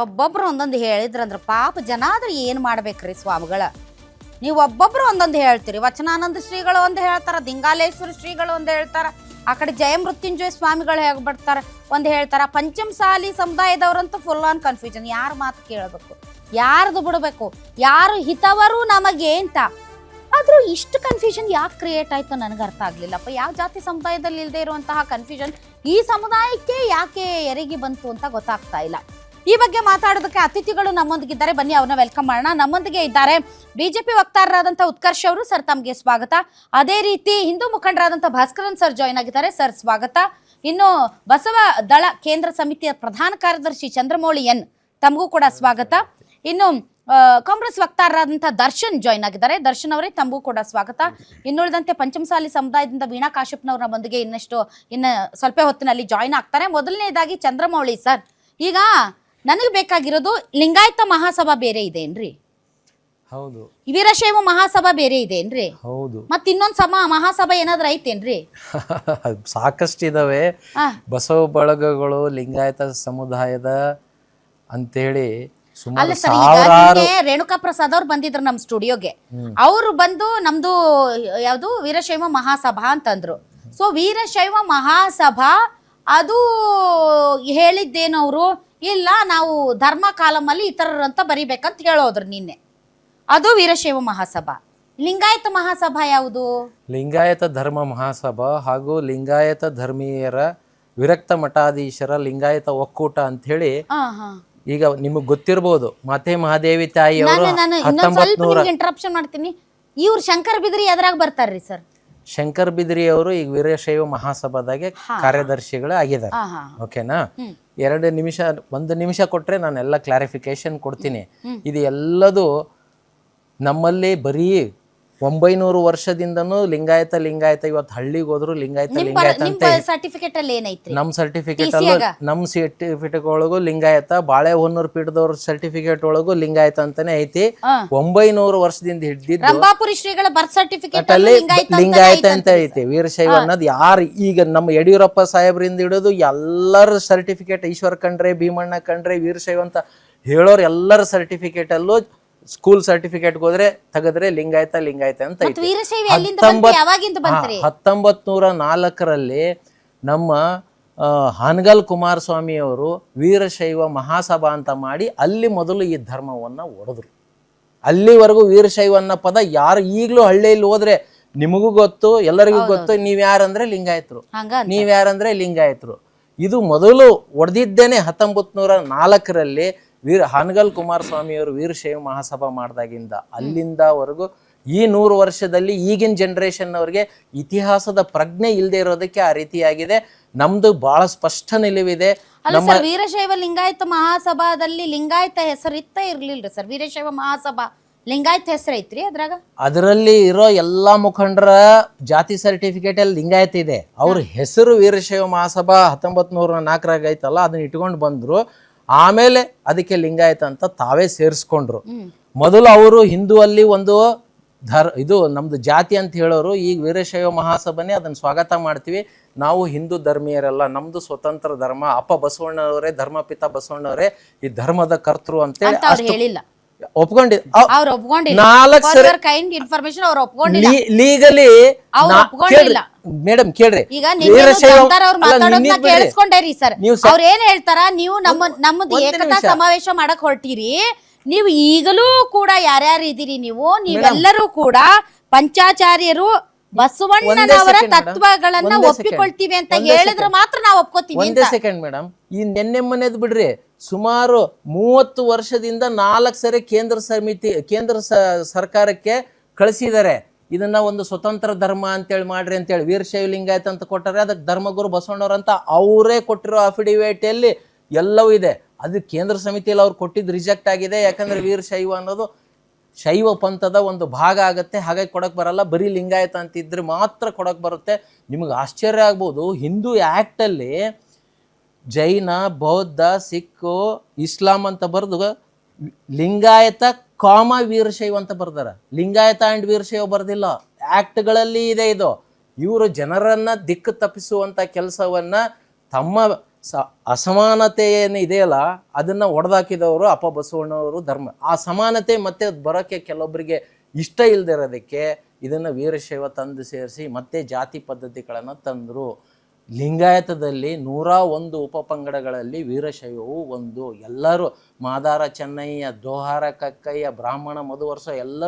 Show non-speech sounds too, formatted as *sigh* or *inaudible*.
ಒಬ್ಬೊಬ್ರು ಒಂದೊಂದು ಹೇಳಿದ್ರಂದ್ರ ಪಾಪ ಜನ ಆದ್ರೆ ಏನು ಮಾಡ್ಬೇಕ್ರಿ ಸ್ವಾಮಿಗಳ? ನೀವು ಒಬ್ಬೊಬ್ರು ಒಂದೊಂದು ಹೇಳ್ತೀರಿ. ವಚನಾನಂದ ಶ್ರೀಗಳು ಒಂದು ಹೇಳ್ತಾರ, ದಿಂಗಾಲೇಶ್ವರ ಶ್ರೀಗಳು ಒಂದು ಹೇಳ್ತಾರ, ಆ ಕಡೆ ಜಯಮೃತ್ಯುಂಜಯ ಸ್ವಾಮಿಗಳು ಹೇಗೆ ಬರ್ತಾರ ಒಂದು ಹೇಳ್ತಾರ, ಪಂಚಮಸಾಲಿ ಸಮುದಾಯದವ್ರಂತೂ ಫುಲ್ ಆನ್ ಕನ್ಫ್ಯೂಷನ್ ಯಾರ ಮಾತು ಕೇಳಬೇಕು? ಯಾರ್ದು ಬಿಡಬೇಕು? ಯಾರು ಹಿತವರು ನಮಗೆ ಅಂತ? ಆದ್ರೂ ಇಷ್ಟು ಕನ್ಫ್ಯೂಷನ್ ಯಾಕೆ ಕ್ರಿಯೇಟ್ ಆಯ್ತು ನನಗೆ ಅರ್ಥ ಆಗ್ಲಿಲ್ಲಪ್ಪ ಯಾವ ಜಾತಿ ಸಮುದಾಯದಲ್ಲಿ ಇಲ್ಲದೆ ಇರುವಂತಹ ಕನ್ಫ್ಯೂಷನ್ ಈ ಸಮುದಾಯಕ್ಕೆ ಯಾಕೆ ಎರಿಗೆ ಬಂತು ಅಂತ ಗೊತ್ತಾಗ್ತಾ ಇಲ್ಲ. ಈ ಬಗ್ಗೆ ಮಾತಾಡೋದಕ್ಕೆ ಅತಿಥಿಗಳು ನಮ್ಮೊಂದಿಗಿದ್ದಾರೆ. ಬನ್ನಿ, ಅವ್ರನ್ನ ವೆಲ್ಕಮ್ ಮಾಡೋಣ. ನಮ್ಮೊಂದಿಗೆ ಇದ್ದಾರೆ ಬಿಜೆಪಿ ವಕ್ತಾರರಾದಂಥ ಉತ್ಕರ್ಷ್ ಅವರು. ಸರ್, ತಮಗೆ ಸ್ವಾಗತ. ಅದೇ ರೀತಿ ಹಿಂದೂ ಮುಖಂಡರಾದಂಥ ಭಾಸ್ಕರನ್ ಸರ್ ಜಾಯ್ನ್ ಆಗಿದ್ದಾರೆ. ಸರ್, ಸ್ವಾಗತ. ಇನ್ನು ಬಸವ ದಳ ಕೇಂದ್ರ ಸಮಿತಿಯ ಪ್ರಧಾನ ಕಾರ್ಯದರ್ಶಿ ಚಂದ್ರಮೌಳಿ ಎನ್, ತಮಗೂ ಕೂಡ ಸ್ವಾಗತ. ಇನ್ನು ಕಾಂಗ್ರೆಸ್ ವಕ್ತಾರರಾದಂಥ ದರ್ಶನ್ ಜಾಯ್ನ್ ಆಗಿದ್ದಾರೆ. ದರ್ಶನ್ ಅವರೇ ತಮಗೂ ಕೂಡ ಸ್ವಾಗತ. ಇನ್ನುಳಿದಂತೆ ಪಂಚಮಸಾಲಿ ಸಮುದಾಯದಿಂದ ವೀಣಾ ಕಾಶ್ಯಪ್ನವರ ನಮ್ಮೊಂದಿಗೆ ಇನ್ನಷ್ಟು, ಇನ್ನು ಸ್ವಲ್ಪ ಹೊತ್ತಿನಲ್ಲಿ ಜಾಯ್ನ್ ಆಗ್ತಾರೆ. ಮೊದಲನೇದಾಗಿ ಚಂದ್ರಮೌಳಿ ಸರ್. ಈಗ ನನಗೆ ಬೇಕಾಗಿರೋದು ಲಿಂಗಾಯತ ಮಹಾಸಭಾ ಬೇರೆ ಇದೆ ಏನ್ರಿ? ಹೌದು. ವೀರಶೈವ ಮಹಾಸಭಾ ಬೇರೆ ಇದೆ ಏನ್ರಿ? ಹೌದು. ಮತ್ತೆ ಇನ್ನೊಂದ್ ಸಮ ಮಹಾಸಭಾ ಏನಾದ್ರೂ ಐತೇನ್ರಿ *laughs* ಸಾಕಷ್ಟು ಇದಾವೆ ಬಸವ ಬಳಗಗಳು ಲಿಂಗಾಯತ ಸಮುದಾಯದ ಅಂತೇಳಿ ಅಲ್ಲ ಸುಮಾರು ಸರ್ ಈಗ ಸಾವಿರಾರು ನಿನ್ನೆ ರೇಣುಕಾ ಪ್ರಸಾದ್ ಅವ್ರು ಬಂದಿದ್ರು ನಮ್ಮ ಸ್ಟುಡಿಯೋಗೆ. ಅವರು ಬಂದು ನಮ್ದು ಯಾವ್ದು? ವೀರಶೈವ ಮಹಾಸಭಾ ಅಂತಂದ್ರು. ಸೊ ವೀರಶೈವ ಮಹಾಸಭಾ ಅದು ಹೇಳಿದ್ದೇನು ಅವರು ಇಲ್ಲ ನಾವು ಧರ್ಮ ಕಾಲಮಲ್ಲಿ ಇತರರಂತ ಬರಿಬೇಕಂತ ಹೇಳೋದ್ರು ನಿನ್ನೆ. ಅದು ವೀರಶೈವ ಮಹಾಸಭಾ. ಲಿಂಗಾಯತ ಮಹಾಸಭಾ ಯಾವುದು? ಲಿಂಗಾಯತ ಧರ್ಮ ಮಹಾಸಭಾ ಹಾಗೂ ಲಿಂಗಾಯತ ಧರ್ಮೀಯರ ವಿರಕ್ತ ಮಠಾಧೀಶರ ಲಿಂಗಾಯತ ಒಕ್ಕೂಟ ಅಂತ ಹೇಳಿ ಹಾ. ಈಗ ನಿಮಗೆ ಗೊತ್ತಿರಬಹುದು ಮಾತೆ ಮಹಾದೇವಿ ತಾಯಿ ಅವರು ನಾನು ನಾನು ಇನ್ನೊಂದ್ ಸ್ವಲ್ಪ ನೂರ ನಿಮ್ಗೆ ಇಂಟರಪ್ಷನ್ ಮಾಡ್ತೀನಿ. ಇವ್ರು ಶಂಕರ್ ಬಿದ್ರಿ ಎದ್ರಾಗ ಬರ್ತಾರ್ರಿ ಸರ್? ಶಂಕರ್ ಬಿದ್ರಿ ಅವರು ಈಗ ವೀರಶೈವ ಮಹಾಸಭಾದಾಗೆ ಕಾರ್ಯದರ್ಶಿಗಳು ಆಗಿದ್ದಾರೆ. ಹಾ ಹಾ. ಓಕೆನಾ? ಎರಡು ನಿಮಿಷ ಒಂದು ನಿಮಿಷ ಕೊಟ್ಟರೆ ನಾನು ಎಲ್ಲ ಕ್ಲಾರಿಫಿಕೇಶನ್ ಕೊಡ್ತೀನಿ. ಇದು ಎಲ್ಲದು ನಮ್ಮಲ್ಲಿ ಬರೀ ಒಂಬೈನೂರು ವರ್ಷದಿಂದನೂ ಲಿಂಗಾಯತ ಲಿಂಗಾಯತ ಇವತ್ತು ಹಳ್ಳಿಗೆ ಹೋದ್ರು ಲಿಂಗಾಯತ ಲಿಂಗಾಯತ ಅಂತ ಸರ್ಟಿಫಿಕೇಟ್ ಅಲ್ಲಿ ಏನೈತ್ರಿ? ನಮ್ಮ ಸರ್ಟಿಫಿಕೇಟ್ ಅಲ್ಲೂ ನಮ್ಮ ಸರ್ಟಿಫಿಕೇಟ್ ಒಳಗೂ ಲಿಂಗಾಯತ ಬಾಳೆಹೊನ್ನೂರು ಪೀಠದವ್ರ ಸರ್ಟಿಫಿಕೇಟ್ ಒಳಗೂ ಲಿಂಗಾಯತ ಅಂತಾನೆ ಐತಿ. ಒಂಬೈನೂರು ವರ್ಷದಿಂದ ಹಿಡಿದಿದ್ದು ರಂಭಾಪುರಿ ಶ್ರೀಗಳ ಬರ್ತ್ ಸರ್ಟಿಫಿಕೇಟ್ ಅಲ್ಲಿ ಲಿಂಗಾಯತ ಅಂತ ಐತಿ. ವೀರಶೈವ ಅನ್ನೋದು ಯಾರು ಈಗ ನಮ್ಮ ಯಡಿಯೂರಪ್ಪ ಸಾಹೇಬ್ರಿಂದ ಹಿಡಿದು ಎಲ್ಲರ ಸರ್ಟಿಫಿಕೇಟ್ ಈಶ್ವರ್ ಕಂಡ್ರೆ ಭೀಮಣ್ಣ ಕಂಡ್ರೆ ವೀರಶೈವ ಅಂತ ಹೇಳೋರು ಎಲ್ಲರ ಸರ್ಟಿಫಿಕೇಟ್ ಅಲ್ಲೂ ಸ್ಕೂಲ್ ಸರ್ಟಿಫಿಕೇಟ್ ಹೋದ್ರೆ ತೆಗೆದ್ರೆ ಲಿಂಗಾಯತ ಲಿಂಗಾಯತ ಅಂತ ಐತಿ. ವೀರಶೈವ ಎಲ್ಲಿಂದ ಬಂತು ಯಾವಾಗಿಂದ ಬಂತ್ರಿ? ಹತ್ತೊಂಬತ್ ನೂರ ನಾಲ್ಕರಲ್ಲಿ ನಮ್ಮ ಆ, ಹಾನಗಲ್ ಕುಮಾರಸ್ವಾಮಿ ಅವರು ವೀರಶೈವ ಮಹಾಸಭಾ ಅಂತ ಮಾಡಿ ಅಲ್ಲಿ ಮೊದಲು ಈ ಧರ್ಮವನ್ನ ಒಡೆದ್ರು. ಅಲ್ಲಿವರೆಗೂ ವೀರಶೈವ ಅನ್ನೋ ಪದ ಯಾರು ಈಗಲೂ ಹಳ್ಳಿಯಲ್ಲಿ ಹೋದ್ರೆ ನಿಮಗೂ ಗೊತ್ತು ಎಲ್ಲರಿಗೂ ಗೊತ್ತು ನೀವ್ ಯಾರಂದ್ರೆ ಲಿಂಗಾಯತರು. ಹಂಗ ನೀವ್ ಯಾರಂದ್ರೆ ಲಿಂಗಾಯತರು. ಇದು ಮೊದಲು ಒಡೆದಿದ್ದೇನೆ ಹತ್ತೊಂಬತ್ ನೂರ ನಾಲ್ಕರಲ್ಲಿ ವೀರ ಹಾನಗಲ್ ಕುಮಾರಸ್ವಾಮಿಯವರು ವೀರಶೈವ ಮಹಾಸಭಾ ಮಾಡಿದಾಗಿಂದ ಅಲ್ಲಿಂದವರೆಗೂ ಈ ನೂರು ವರ್ಷದಲ್ಲಿ ಈಗಿನ ಜನರೇಷನ್ ಅವ್ರಿಗೆ ಇತಿಹಾಸದ ಪ್ರಜ್ಞೆ ಇಲ್ಲದೆ ಇರೋದಕ್ಕೆ ಆ ರೀತಿಯಾಗಿದೆ. ನಮ್ದು ಬಹಳ ಸ್ಪಷ್ಟ ನಿಲುವಿದೆ. ಅಲ್ಲ ಸರ್ ವೀರಶೈವ ಲಿಂಗಾಯತ ಮಹಾಸಭಾದಲ್ಲಿ ಲಿಂಗಾಯತ ಹೆಸರು ಇತ್ತ ಇರ್ಲಿಲ್ರಿ ಸರ್? ವೀರಶೈವ ಮಹಾಸಭಾ ಲಿಂಗಾಯತ ಹೆಸರು ಐತ್ರಿ ಅದ್ರಾಗ? ಅದರಲ್ಲಿ ಇರೋ ಎಲ್ಲಾ ಮುಖಂಡರ ಜಾತಿ ಸರ್ಟಿಫಿಕೇಟ್ ಅಲ್ಲಿ ಲಿಂಗಾಯತ ಇದೆ. ಅವ್ರ ಹೆಸರು ವೀರಶೈವ ಮಹಾಸಭಾ ಹತ್ತೊಂಬತ್ ನೂರ ನಾಲ್ಕರಾಗ ಐತಲ್ಲ ಅದನ್ನ ಇಟ್ಕೊಂಡು ಬಂದ್ರು. ಆಮೇಲೆ ಅದಕ್ಕೆ ಲಿಂಗಾಯತ ಅಂತ ತಾವೇ ಸೇರಿಸ್ಕೊಂಡ್ರು. ಮೊದಲು ಅವರು ಹಿಂದೂ ಅಲ್ಲಿ ಒಂದು ಧರ್ ಇದು ನಮ್ದು ಜಾತಿ ಅಂತ ಹೇಳೋರು ಈಗ ವೀರಶೈವ ಮಹಾಸಭನೆ ಅದನ್ನ ಸ್ವಾಗತ ಮಾಡ್ತೀವಿ. ನಾವು ಹಿಂದೂ ಧರ್ಮೀಯರಲ್ಲ ನಮ್ದು ಸ್ವತಂತ್ರ ಧರ್ಮ ಅಪ್ಪ ಬಸವಣ್ಣವರೇ ಧರ್ಮಪಿತ ಬಸವಣ್ಣವರೇ ಈ ಧರ್ಮದ ಕರ್ತೃ ಅಂತೇಳಿ ಅಂತ ಅವ್ರು ಒಪ್ಕೊಂಡಿಲ್ಲ. ನಾಲ್ಕು ಸರಿ ಕೈಂಡ್ ಇನ್ಫಾರ್ಮೇಶನ್ ಅವ್ರು ಒಪ್ಕೊಂಡಿಲ್ಲ. ಲೀಗಲಿ ಅವ್ರು ಒಪ್ಕೊಂಡಿಲ್ಲ. ಮೇಡಮ್ ಕೇಳ್ರಿ. ಈಗ ನೀವು ಸರ್ ಅವ್ರ ಏನ್ ಹೇಳ್ತಾರ ನಮ್ಮ ನಮ್ಮದು ಒಂದೇ ಏಕತಾ ಸಮಾವೇಶ ಮಾಡಕ್ ಹೊರಟಿರಿ. ನೀವು ಈಗಲೂ ಕೂಡ ಯಾರ್ಯಾರು ಇದೀರಿ ನೀವು ನೀವೆಲ್ಲರೂ ಕೂಡ ಪಂಚಾಚಾರ್ಯರು ಬಸವಣ್ಣನವರ. ತತ್ವಗಳನ್ನ ಒಪ್ಪಿಕೊಳ್ತೀವಿ ಅಂತ ಹೇಳಿದ್ರೆ ಮಾತ್ರ ನಾವು ಒಪ್ಕೋತೀವಿ ಒಂದೇ ಸೆಕೆಂಡ್ ಮೇಡಮ್. ಈ ನೆನ್ನೆ ಮನೆದ್ ಬಿಡ್ರಿ ಸುಮಾರು ಮೂವತ್ತು ವರ್ಷದಿಂದ ನಾಲ್ಕು ಸರಿ ಕೇಂದ್ರ ಸಮಿತಿ ಕೇಂದ್ರ ಸರ್ಕಾರಕ್ಕೆ ಕಳಿಸಿದ್ದಾರೆ ಇದನ್ನ ಒಂದು ಸ್ವತಂತ್ರ ಧರ್ಮ ಅಂತೇಳಿ ಮಾಡ್ರಿ ಅಂತೇಳಿ. ವೀರಶೈವ ಲಿಂಗಾಯತ ಅಂತ ಕೊಟ್ಟರೆ ಅದಕ್ಕೆ ಧರ್ಮಗುರು ಬಸವಣ್ಣವ್ರು ಅಂತ ಅವರೇ ಕೊಟ್ಟಿರೋ ಅಫಿಡಿವಿಟಿಯಲ್ಲಿ ಎಲ್ಲವೂ ಇದೆ. ಅದು ಕೇಂದ್ರ ಸಮಿತಿಯಲ್ಲಿ ಅವ್ರು ಕೊಟ್ಟಿದ್ದು ರಿಜೆಕ್ಟ್ ಆಗಿದೆ. ಯಾಕಂದ್ರೆ ವೀರಶೈವ ಅನ್ನೋದು ಶೈವ ಪಂಥದ ಒಂದು ಭಾಗ ಆಗುತ್ತೆ ಹಾಗಾಗಿ ಕೊಡಕ್ ಬರಲ್ಲ. ಬರೀ ಲಿಂಗಾಯತ ಅಂತಿದ್ರೆ ಮಾತ್ರ ಕೊಡಕ್ ಬರುತ್ತೆ. ನಿಮಗೆ ಆಶ್ಚರ್ಯ ಆಗ್ಬೋದು. ಹಿಂದೂ ಆ್ಯಕ್ಟಲ್ಲಿ ಜೈನ, ಬೌದ್ಧ ಸಿಕ್ಕು ಇಸ್ಲಾಂ ಅಂತ ಬರೆದು ಲಿಂಗಾಯತ, ಕಾಮ ವೀರಶೈವ ಅಂತ ಬರ್ದಾರೆ. ಲಿಂಗಾಯತ ಆ್ಯಂಡ್ ವೀರಶೈವ ಬರ್ದಿಲ್ಲ. ಆ್ಯಕ್ಟ್ಗಳಲ್ಲಿ ಇದೆ ಇದು. ಇವರು ಜನರನ್ನ ದಿಕ್ಕು ತಪ್ಪಿಸುವಂಥ ಕೆಲಸವನ್ನ ತಮ್ಮ ಸ ಅಸಮಾನತೆ ಏನು ಇದೆಯಲ್ಲ, ಅದನ್ನು ಒಡೆದಾಕಿದವರು ಅಪ್ಪ ಬಸವಣ್ಣವರು ಧರ್ಮ. ಆ ಸಮಾನತೆ ಮತ್ತೆ ಬರೋಕ್ಕೆ ಕೆಲವೊಬ್ಬರಿಗೆ ಇಷ್ಟ ಇಲ್ಲದಿರೋದಕ್ಕೆ ಇದನ್ನು ವೀರಶೈವ ತಂದು ಸೇರಿಸಿ ಮತ್ತೆ ಜಾತಿ ಪದ್ಧತಿಗಳನ್ನು ತಂದರು. ಲಿಂಗಾಯತದಲ್ಲಿ ನೂರ ಒಂದು ಉಪಪಂಗಡಗಳಲ್ಲಿ ವೀರಶೈವವು ಒಂದು. ಎಲ್ಲರೂ ಮಾದಾರ ಚೆನ್ನಯ್ಯ, ದೋಹಾರ ಕಕ್ಕಯ್ಯ, ಬ್ರಾಹ್ಮಣ ಮಧುವರ್ಷ ಎಲ್ಲರೂ